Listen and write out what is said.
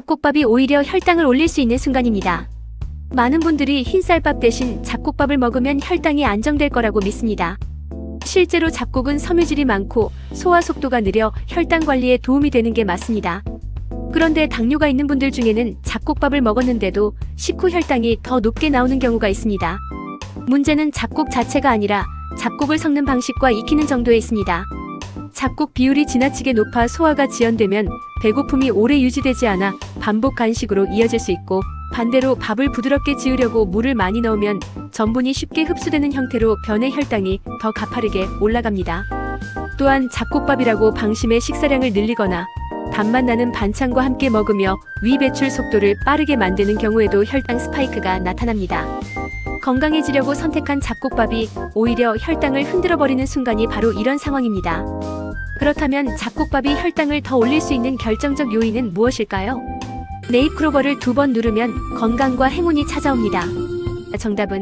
잡곡밥이 오히려 혈당을 올릴 수 있는 순간입니다. 많은 분들이 흰쌀밥 대신 잡곡밥을 먹으면 혈당이 안정될 거라고 믿습니다. 실제로 잡곡은 섬유질이 많고 소화 속도가 느려 혈당 관리에 도움이 되는 게 맞습니다. 그런데 당뇨가 있는 분들 중에는 잡곡밥을 먹었는데도 식후 혈당이 더 높게 나오는 경우가 있습니다. 문제는 잡곡 자체가 아니라 잡곡을 섞는 방식과 익히는 정도에 있습니다. 잡곡 비율이 지나치게 높아 소화가 지연되면 배고픔이 오래 유지되지 않아 반복 간식으로 이어질 수 있고 반대로 밥을 부드럽게 지으려고 물을 많이 넣으면 전분이 쉽게 흡수되는 형태로 변의 혈당이 더 가파르게 올라갑니다. 또한 잡곡밥이라고 방심의 식사량을 늘리거나 단맛 나는 반찬과 함께 먹으며 위 배출 속도를 빠르게 만드는 경우에도 혈당 스파이크가 나타납니다. 건강해지려고 선택한 잡곡밥이 오히려 혈당을 흔들어 버리는 순간이 바로 이런 상황입니다. 그렇다면 잡곡밥이 혈당을 더 올릴 수 있는 결정적 요인은 무엇일까요? 네잎 크로버를 두 번 누르면 건강과 행운이 찾아옵니다. 정답은